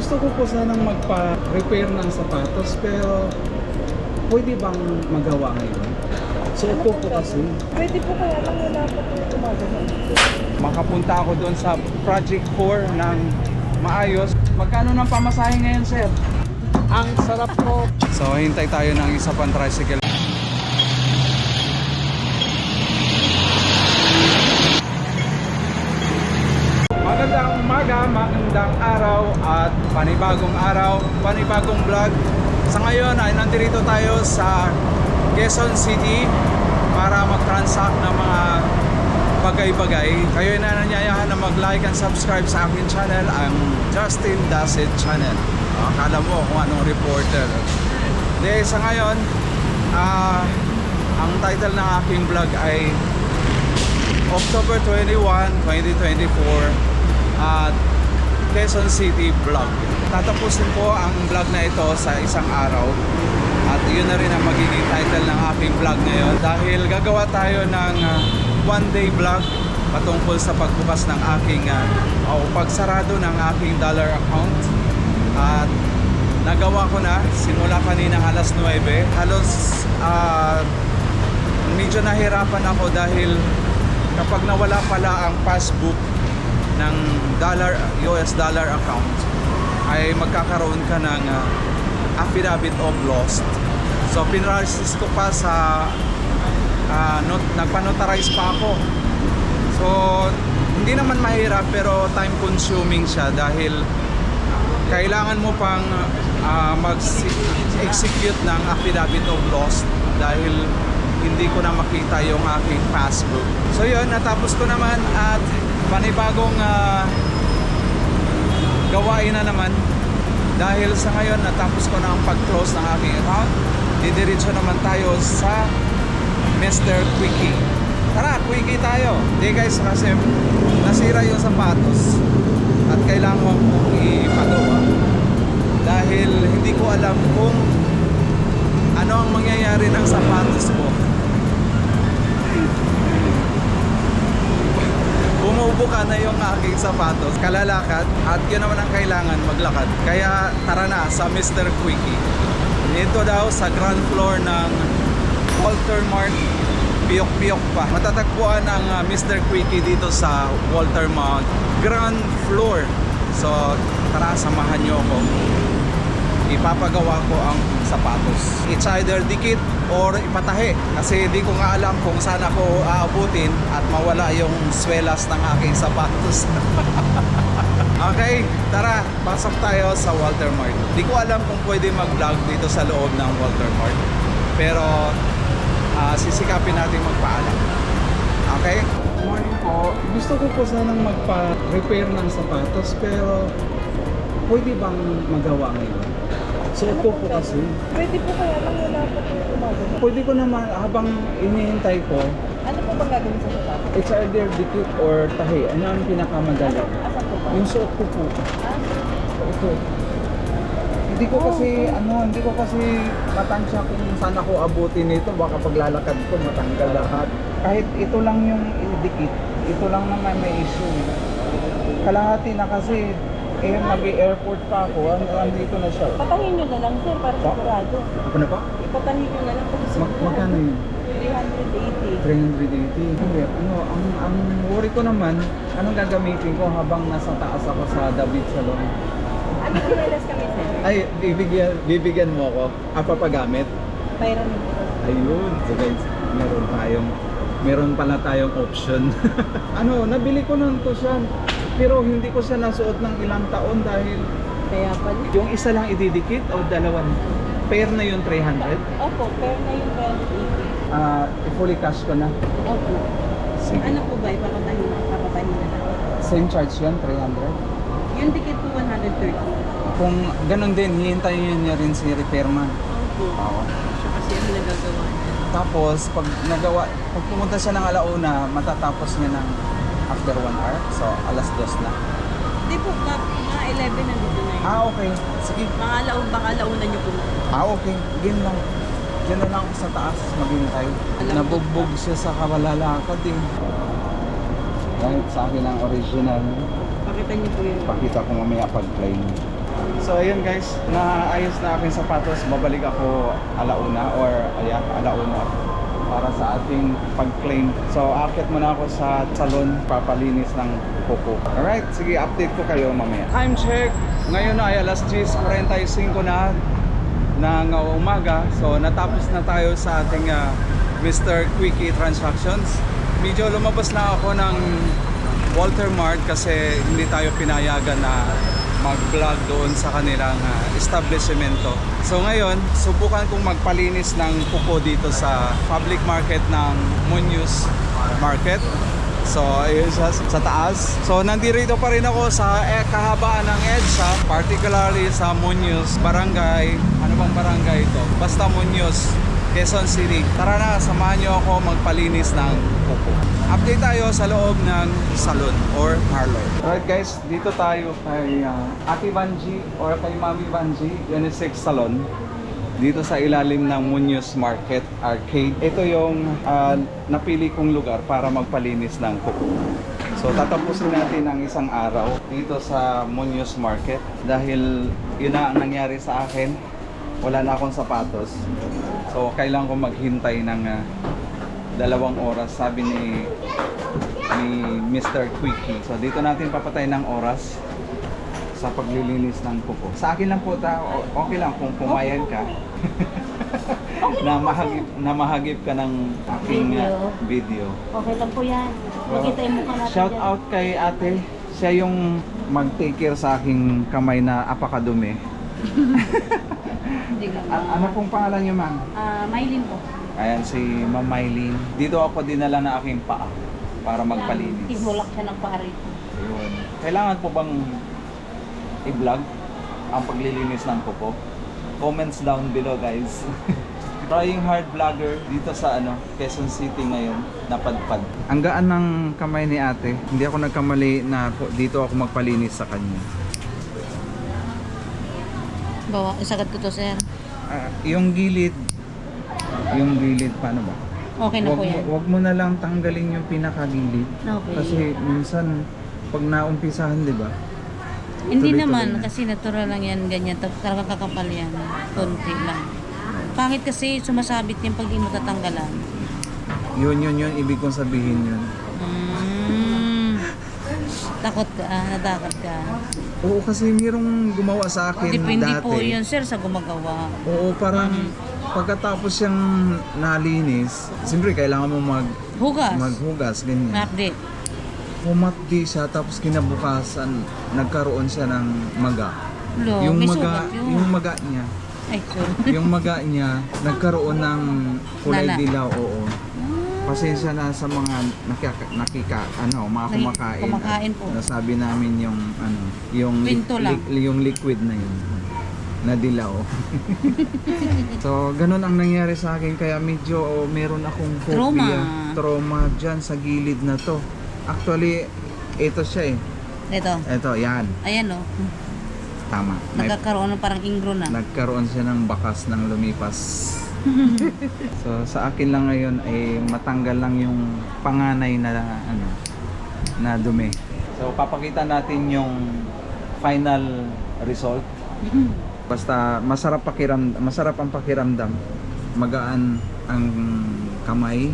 gusto ko po sanang magpa-repair ng sapatos pero pwede bang magawa ngayon? Suot ko po kasi. Pwede po kaya lang wala pa po gumagano. Makapunta ako doon sa Project 4 ng maayos. Magkano ng pamasahe ngayon, sir? Ang sarap po. So, hintay tayo ng isa pang tricycle. Magandang umaga, magandang araw at panibagong araw, panibagong vlog. Sa ngayon ay nandito tayo sa Quezon City para mag-transact ng mga bagay-bagay. Kayo na nanyayahan na mag-like and subscribe sa akin channel, ang Justin Dasset Channel. Akala mo kung anong reporter. Hindi, sa ngayon, ah, ang title ng aking vlog ay October 21, 2024 at Quezon City Vlog. Tatapusin ko ang vlog na ito sa isang araw. At yun na rin ang magiging title ng aking vlog ngayon. Dahil gagawa tayo ng ah, one day vlog patungkol sa pagbukas ng aking ah, o pagsarado ng aking dollar account. At nagawa ko na simula kanina alas 9 halos ah, medyo nahirapan ako dahil kapag nawala pala ang passbook ng dollar US dollar account ay magkakaroon ka ng ah, affidavit of lost. So pinrasis ko pa sa ah, not, nagpanotarize pa ako. So hindi naman mahirap pero time consuming siya dahil kailangan mo pang ah, mag-execute ng affidavit of lost dahil hindi ko na makita yung aking passbook. So yun, natapos ko naman at panibagong ah, gawain na naman dahil sa ngayon natapos ko na ang pag-close ng aking account. Didiretso naman tayo sa Mr. Quickie. Tara, Quickie tayo. Hindi guys, kasi nasira yung sapatos at kailangan kong ipagawa dahil hindi ko alam kung ano ang mangyayari ng sapatos ko. Bumubuka na yung aking sapatos, kalalakad, at yun naman ang kailangan, maglakad. Kaya tara na sa Mr. Quickie. Dito daw sa ground floor ng Walter Mart, piyok-piyok pa. Matatagpuan ang ah, Mr. Quickie dito sa Walter Mart ground floor. So tara, samahan nyo ako ipapagawa ko ang sapatos. It's either dikit or ipatahi kasi di ko nga alam kung saan ako aabutin at mawala yung swelas ng aking sapatos. okay, tara, pasok tayo sa Walter Mart. Di ko alam kung pwede mag-vlog dito sa loob ng Walter Mart. Pero ah, sisikapin natin magpaalam. Okay? Morning po. Gusto ko po sanang magpa-repair ng sapatos pero pwede bang magawa ngayon? Ko po kasi. Pwede po kaya lang wala po gumagano. Pwede ko naman habang inihintay ko, Ano po bang gagawin sa sapatos? it's either dikit or tahi. Ano ang pinakamadali? Asan po ba? Yung suot ko po. Ah, Ito. Hindi ko kasi, ano, hindi ko kasi matansya kung saan ako abutin nito. Baka paglalakad ko, matanggal lahat. Kahit ito lang yung idikit, ito lang naman may issue. Kalahati na kasi, eh, mag-airport pa ako. Ano, andito na siya. patahin nyo na lang sir para Pa? sigurado. Ako na pa? Ipatahin nyo na lang kung Mag magkano yun? 380. 380. Hindi, ano, ang, ang worry ko naman, anong gagamitin ko habang nasa taas ako sa David Salon? Ano kinelas kami sir? Ay, bibigyan, bibigyan mo ako. Ah, papagamit? Nyo po. Ayun. So guys, meron tayong, meron pala tayong option. ano, nabili ko nun to siya. Pero hindi ko siya nasuot ng ilang taon dahil Kaya pala. yung isa lang ididikit o dalawa na. Pair na yung 300. Opo, pero na yung 380. Ah, fully cash ko na. Opo. Sige. Ano po ba? Ipapatahin na. Papatahin na lang. Same charge yun, 300. Yung ticket po 130. Kung ganun din, hihintayin niya rin si repairman. Opo. Oo. Siya kasi ang nagagawa niya. Tapos, pag nagawa, pag pumunta siya ng alauna, matatapos niya ng after 1 hour. So, alas 2 na. Hindi po, mga, mga 11 nandito na yun. Ah, okay. Sige. Mga alaun, baka alaunan nyo po. Ah, okay. Diyan lang. Diyan na lang ako sa taas maghintay. Nabugbog siya sa kawalalakad eh. Kahit sa akin ang original, Pakita niyo po yun. pakita ko mamaya pag play. So ayun guys, naayos na aking sapatos. Babalik ako alauna or ayan, alauna para sa ating pag-claim. So akit muna ako sa salon, papalinis ng kuko. Alright, sige update ko kayo mamaya. Time check, ngayon na ay alas 10.45 na ng umaga. So natapos na tayo sa ating ah, Mr. Quickie Transactions. Medyo lumabas na ako ng Walter Mart kasi hindi tayo pinayagan na mag-vlog doon sa kanilang ah, establishmento. So ngayon, subukan kong magpalinis ng kuko dito sa public market ng Munyus Market. So, ayun siya sa taas. So, nandito pa rin ako sa eh, kahabaan ng EDSA, particularly sa Munyos Barangay. Ano bang barangay ito? Basta Munyos, Quezon City. Tara na, samahan niyo ako magpalinis ng kuko. Update tayo sa loob ng salon or parlor. Alright guys, dito tayo kay uh, Ate Vanji or kay Mami Vanji, Unisex Salon dito sa ilalim ng Munoz Market Arcade. Ito yung ah, napili kong lugar para magpalinis ng kuko. So tatapusin natin ang isang araw dito sa Munoz Market dahil yun na ang nangyari sa akin. Wala na akong sapatos. So kailangan ko maghintay ng ah, dalawang oras sabi ni ni Mr. Quickie. So dito natin papatay ng oras sa paglilinis ng kuko. Sa akin lang po ta, okay lang kung pumayag ka. na mahagip na mahagip ka ng aking uh, video. Okay lang po yan. Makita yung mukha natin Shout dyan. out kay ate. Siya yung mag-take care sa aking kamay na apakadumi. Hindi ka A- ano pong pangalan niyo, ma'am? Ah, Maylin po. Ayan si Ma'am Mylene. Dito ako dinala na aking paa para magpalinis. Ihulak siya ng rito. Ayun. Kailangan po bang i-vlog ang paglilinis ng kuko? Comments down below guys. Trying hard vlogger dito sa ano, Quezon City ngayon, napadpad. Ang gaan ng kamay ni ate. Hindi ako nagkamali na dito ako magpalinis sa kanya. Bawa, isagat ko to, sir. Ah, yung gilid, yung gilid, paano ba? Okay na Wag po yan. wag mo na lang tanggalin yung pinakagilid. Okay. Kasi minsan, pag naumpisahan, di ba? Hindi tuloy-tuloy naman, na. kasi natural lang yan, ganyan. Talagang kakapal yan. Konti lang. Pangit kasi sumasabit yan pag di mo tatanggalan. Yun, yun, yun. Ibig kong sabihin yun. Mm. Takot ka, ah, natakot ka. Oo, kasi mayroong gumawa sa akin Depende dati. po yun, sir, sa gumagawa. Oo, parang pagkatapos siyang nalinis, siyempre kailangan mo mag, Hugas. maghugas, ganyan. Update. Pumatdi siya, tapos kinabukasan, nagkaroon siya ng maga. Lo, yung may maga, sugat yun. yung maga niya, Ay, sorry. yung maga niya, nagkaroon ng kulay Nana. dilaw, oo. Pasensya na sa mga nakika, nakika ano, mga kumakain. kumakain po. Nasabi namin yung ano, yung li- lang. li- yung liquid na yun na dilaw. so, ganun ang nangyari sa akin kaya medyo oh, meron akong phobia, Trauma. trauma dyan sa gilid na to. Actually, ito siya eh. Ito. Ito, yan. Ayan o. Tama. Nagkakaroon ng parang ingro na. nagkaroon siya ng bakas ng lumipas. so, sa akin lang ngayon ay matanggal lang yung panganay na ano na dumi. So, papakita natin yung final result. Basta masarap pakiram masarap ang pakiramdam. Magaan ang kamay,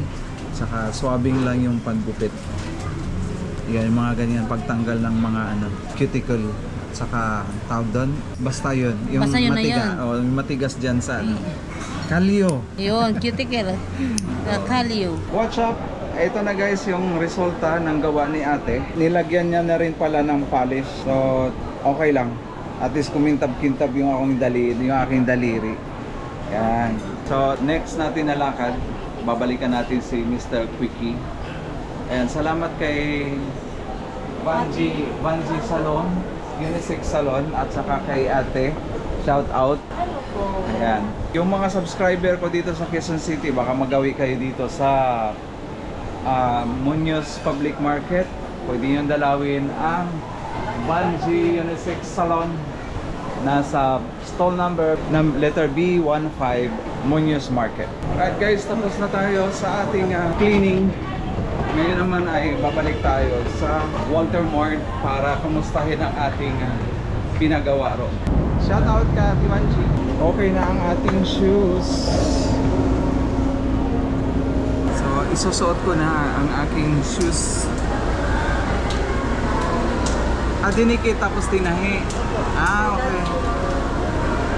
saka swabbing lang yung paggupit. Yan, yung mga ganyan pagtanggal ng mga ano, cuticle saka tawag doon. Basta yun. Yung Basta yun na matiga, yun. oh, yung matigas dyan sa ano. Kalyo. Yun, cuticle. Uh, Kalyo. Watch up! Ito na guys yung resulta ng gawa ni ate. Nilagyan niya na rin pala ng polish. So, okay lang. At least kumintab-kintab yung akong daliri, yung aking daliri. Yan. So, next natin na lakad, babalikan natin si Mr. Quickie. Ayan, salamat kay Vanji, Vanji Salon, Unisex Salon, at saka kay ate. Shout out. Po. Ayan. Yung mga subscriber ko dito sa Quezon City, baka magawi kayo dito sa ah, Munoz Public Market. Pwede nyo dalawin ang Banji Unisex Salon. Nasa stall number ng letter B15 Munoz Market. Alright guys, tapos na tayo sa ating ah, cleaning. Ngayon naman ay babalik tayo sa Walter Mart para kumustahin ang ating ah, pinagawa ron. Shout out ka, Tiwanchi. Okay na ang ating shoes. So, isusuot ko na ang aking shoes. Ah, dinikit tapos tinahi. Ah, okay.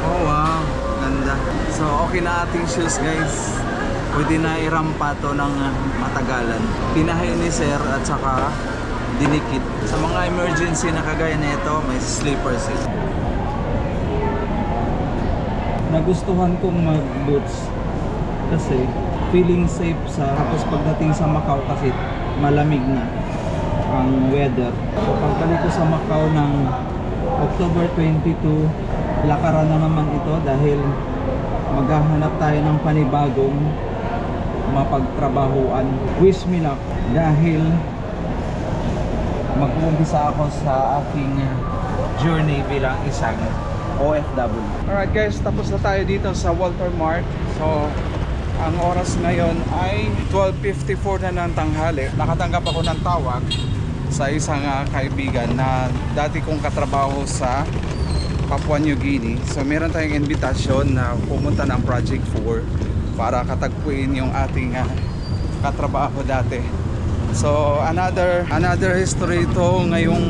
Oh, wow. Ganda. So, okay na ating shoes, guys. Pwede na irampa to ng ah, matagalan. Tinahi ni sir at saka dinikit. Sa mga emergency na kagaya na ito, may sleeper seat. Nagustuhan kong mag-boots kasi feeling safe sa tapos pagdating sa Macau kasi malamig na ang weather. So pagbalik ko sa Macau ng October 22, lakaran na naman ito dahil maghahanap tayo ng panibagong mapagtrabahuan. Wish me luck dahil mag-uumpisa ako sa aking journey bilang isang OFW. Alright guys, tapos na tayo dito sa Walter Mart. So, ang oras ngayon ay 12.54 na ng tanghali. Nakatanggap ako ng tawag sa isang ah, kaibigan na dati kong katrabaho sa Papua New Guinea. So meron tayong invitasyon na pumunta ng Project 4 para katagpuin yung ating ah, katrabaho dati. So another another history ito ngayong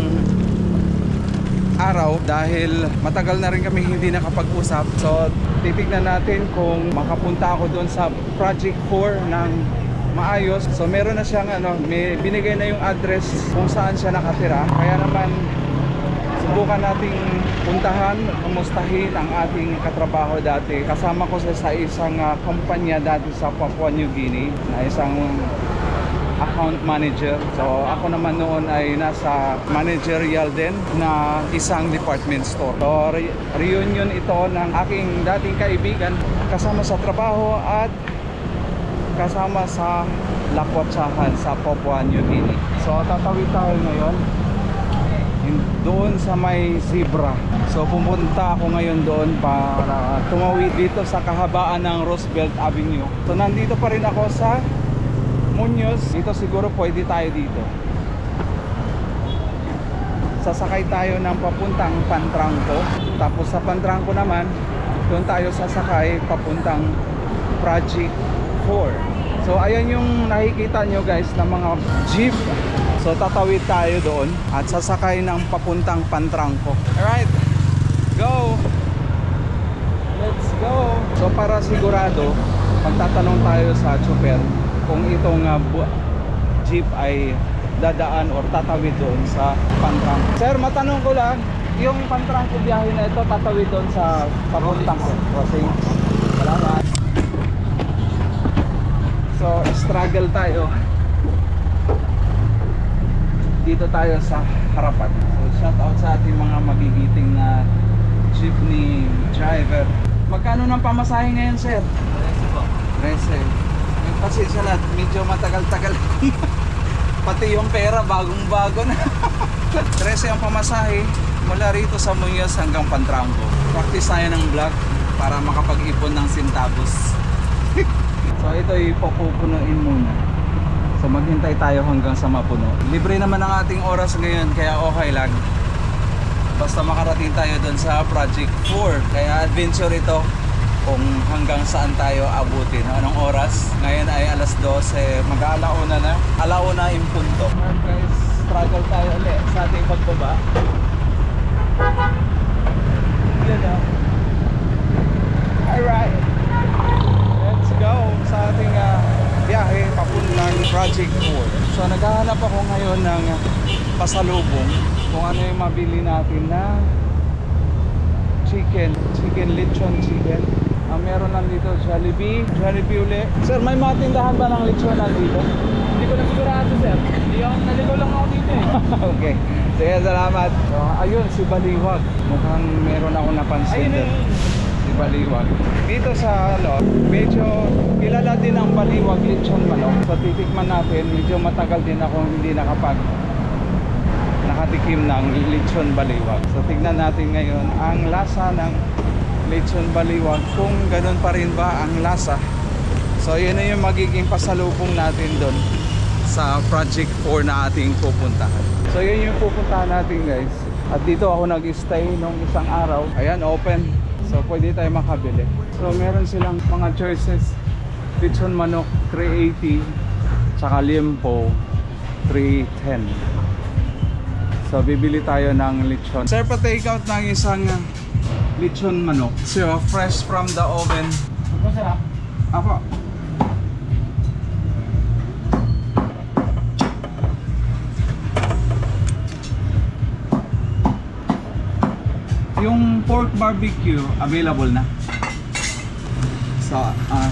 araw dahil matagal na rin kami hindi nakapag-usap. So titignan natin kung makapunta ako doon sa Project 4 ng maayos. So meron na siyang ano, may binigay na yung address kung saan siya nakatira. Kaya naman subukan nating puntahan, kumustahin ang ating katrabaho dati. Kasama ko siya sa isang ah, kumpanya dati sa Papua New Guinea na isang account manager. So ako naman noon ay nasa managerial din na isang department store. So re- reunion ito ng aking dating kaibigan kasama sa trabaho at kasama sa lakwatsahan sa Papua New Guinea. So tatawid tayo ngayon doon sa may zebra. So pumunta ako ngayon doon para tumawid dito sa kahabaan ng Roosevelt Avenue. So nandito pa rin ako sa Muñoz. Dito siguro pwede tayo dito. Sasakay tayo ng papuntang Pantranco. Tapos sa Pantranco naman, doon tayo sasakay papuntang Project 4. So ayan yung nakikita nyo guys na mga jeep. So tatawid tayo doon at sasakay ng papuntang Pantranco. Alright, go! Let's go! So para sigurado, magtatanong tayo sa chopper kung itong uh, jeep ay dadaan or tatawid doon sa Pantranco. Sir, matanong ko lang, yung Pantranco biyahe na ito tatawid doon sa papuntang crossing. Salamat. So, struggle tayo. Dito tayo sa harapan. So, shout out sa ating mga magigiting na jeepney driver. Magkano ng pamasahe ngayon, sir? 13. Yung pasensya na, medyo matagal-tagal. Pati yung pera, bagong-bago na. 13 ang pamasahe mula rito sa Muñoz hanggang Pantranco. Practice tayo ng vlog para makapag-ipon ng sintabos. So ito ipupunuin muna. So maghintay tayo hanggang sa mapuno. Libre naman ang ating oras ngayon kaya okay lang. Basta makarating tayo doon sa Project 4. Kaya adventure ito kung hanggang saan tayo abutin. Anong oras? Ngayon ay alas 12. Mag-aalauna na. Alauna yung punto. Guys, struggle tayo ulit sa ating pagbaba. Yan ah. Alright. Let's go sa ating ah, biyahe papuntang Project 4. So naghahanap ako ngayon ng pasalubong kung ano yung mabili natin na chicken, chicken lechon chicken. Meron lang dito Jollibee, Jollibee uli. Sir, may mga tindahan ba ng lechon dito? Hindi ko na sigurado, sir. Hindi ako, naligaw lang ako dito eh. okay. Sige, salamat. So, ayun, si Baliwag. Mukhang meron ako napansin. Ayun, ayun. Si Baliwag. Dito sa ano, medyo kilala din ang Baliwag lechon manok. So titikman natin, medyo matagal din ako hindi nakapag nakatikim ng lechon baliwag. So tignan natin ngayon ang lasa ng lechon baliwag kung ganun pa rin ba ang lasa. So yun na yung magiging pasalubong natin doon sa Project 4 na ating pupuntahan. So yun yung pupuntahan natin guys. At dito ako nag-stay nung isang araw. Ayan, open. So pwede tayo makabili. So meron silang mga choices. Lechon manok 380 tsaka liempo 310. So bibili tayo ng lechon. Sir, pa-take out ng isang lechon manok. So fresh from the oven. Ah. Apo. Yung pork barbecue, available na. Sa ah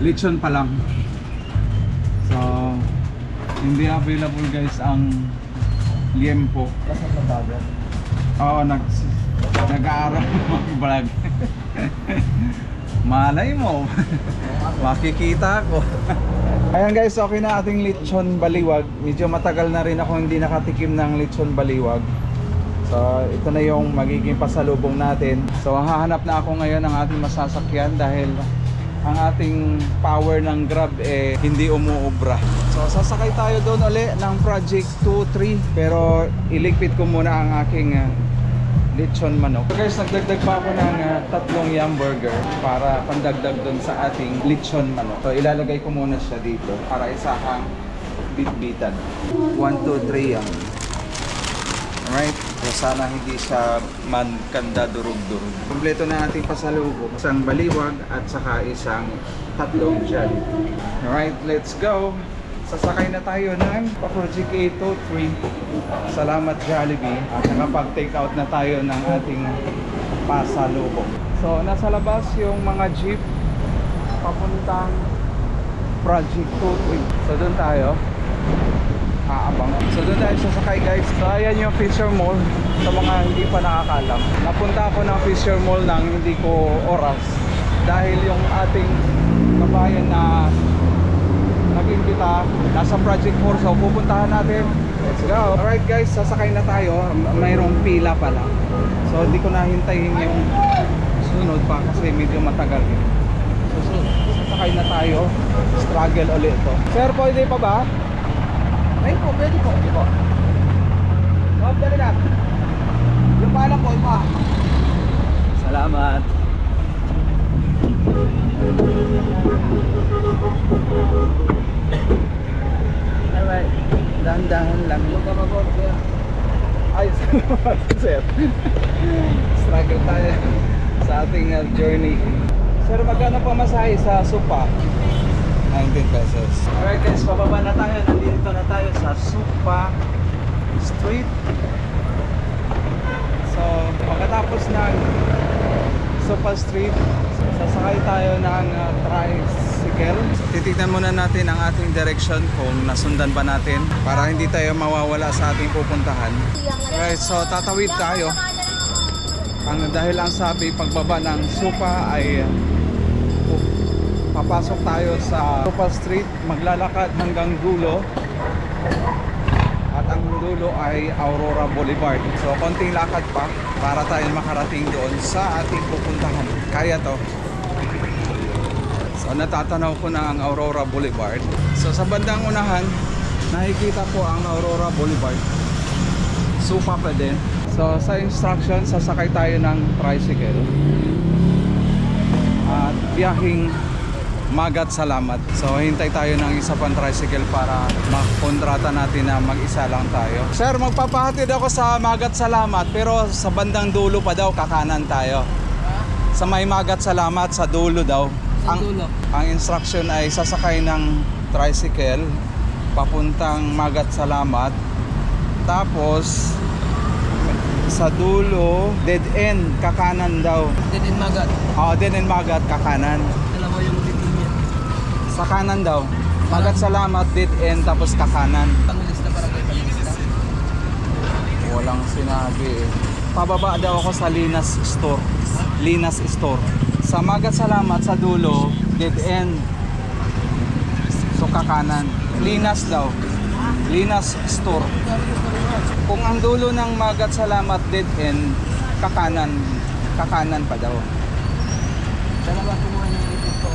lechon pa lang. So, hindi available guys ang liempo. Nasa pagbagal. Oo, nag nag-aaral mag-vlog. Malay mo. Makikita ko. Ayan guys, okay na ating lechon baliwag. Medyo matagal na rin ako hindi nakatikim ng lechon baliwag. So, ito na yung magiging pasalubong natin. So, hahanap na ako ngayon ng ating masasakyan dahil ang ating power ng Grab eh hindi umuubra. So, sasakay tayo doon uli ng Project 2-3 pero iligpit ko muna ang aking ah, lechon manok. Guys, nagdagdag pa ako ng ah, tatlong yum burger para pandagdag doon sa ating lechon manok. So ilalagay ko muna siya dito para isahang bitbitan. 1, 2, 3 yum. Alright? So sana hindi siya man kanda durug-durug. Kompleto na ating pasalubong. Isang baliwag at saka isang tatlong jan. Alright, let's go! Sasakay na tayo ng pa-Project 803. Salamat Jollibee. At nakapag-take out na tayo ng ating pasalubong. So, nasa labas yung mga jeep papuntang Project 203. So, doon tayo. Aabang. So, doon tayo sasakay guys. So, ayan yung Fisher Mall sa mga hindi pa nakakalam. Napunta ako ng Fisher Mall nang hindi ko oras dahil yung ating kabayan na nag-imbita nasa Project 4 so pupuntahan natin. Let's go. Alright guys sasakay na tayo. Mayroong pila pala so hindi ko nahintayin yung sunod pa kasi medyo matagal yun. So, so sasakay na tayo. Struggle ulit to. Sir pwede pa ba? ay po pwede po pwede po. Dali na yung pala po ipa salamat Alright. Dahan-dahan lang. Ay, salamat, sir. Struggle tayo sa ating uh, journey. Sir, magkano pa masahe sa Supa? 19 pesos. Alright guys, pababa na tayo. Nandito na tayo sa Supa Street. So, pagkatapos ng Supa Street, sasakay tayo ng uh, tricycle. Titignan muna natin ang ating direction kung nasundan ba natin para hindi tayo mawawala sa ating pupuntahan. Right, so tatawid tayo. Ang dahil ang sabi pagbaba ng Supa ay uh, papasok tayo sa Supa Street, maglalakad hanggang dulo. At ang dulo ay Aurora Boulevard. So konting lakad pa para tayo makarating doon sa ating pupuntahan. Kaya to. So natatanaw ko na ang Aurora Boulevard. So sa bandang unahan, nakikita ko ang Aurora Boulevard. Supa pa din. So sa instruction, sasakay tayo ng tricycle. At biyahing Magat Salamat. So hintay tayo ng isa pang tricycle para makontrata natin na mag-isa lang tayo. Sir, magpapahatid ako sa Magat Salamat pero sa bandang dulo pa daw kakanan tayo. Sa may Magat Salamat sa dulo daw. Ang, ang instruction ay sasakay ng tricycle papuntang Magat Salamat. Tapos sa dulo, dead end, kakanan daw. Dead in Magat. Oh, dead end Magat, kakanan. Dalawa yung titin niya. Sa kanan daw. Magat salamat, dead end, tapos kakanan. Walang sinabi eh. Pababa daw ako sa Linas Store. Linas Store. Sa Magat salamat, sa dulo, dead end. So kakanan. Linas daw. Linas Store. Kung ang dulo ng Magat salamat, dead end, kakanan. Kakanan pa daw. Dalawa kumuha ng ko.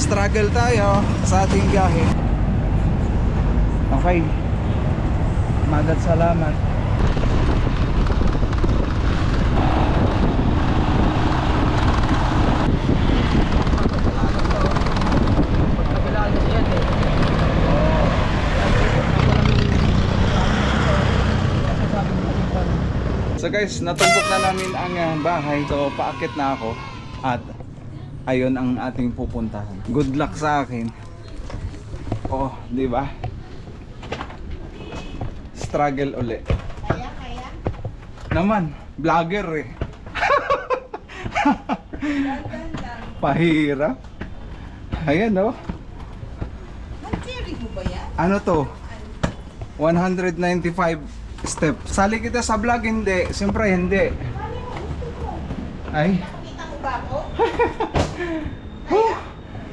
struggle tayo sa ating biyahe. Okay. Magat salamat. Guys, natumpok na namin ang ah, bahay. So paakit na ako at ayun ang ating pupuntahan. Good luck sa akin. Oh, di ba? Struggle uli. Kaya, kaya? Naman, vlogger eh. Pahirap. Ayan oh. Ano to? 195 step. Sali kita sa vlog, hindi. Siyempre, hindi. Ay.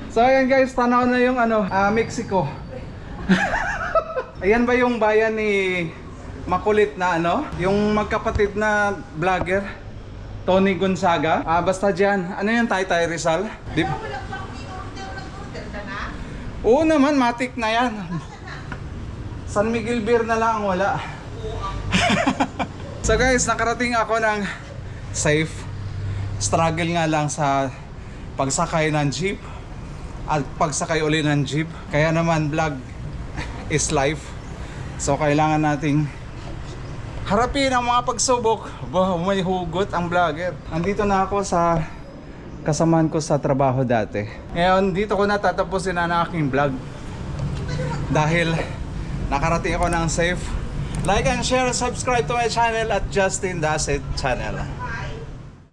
So ayan guys, tanaw na yung ano, ah, Mexico. ayan ba yung bayan ni makulit na ano? Yung magkapatid na vlogger? Tony Gonzaga? Ah, basta dyan. Ano yung Taytay Rizal? Di Oo naman, matik na yan. San Miguel Beer na lang ang wala. So guys, nakarating ako ng safe. Struggle nga lang sa pagsakay ng jeep at pagsakay uli ng jeep. Kaya naman vlog is life. So kailangan nating harapin ang mga pagsubok. Bah, may hugot ang vlogger. Andito na ako sa kasamahan ko sa trabaho dati. Ngayon, dito ko na tatapusin ang aking vlog. Dahil nakarating ako ng safe. Like and share, subscribe to my channel at Justin Dasset channel.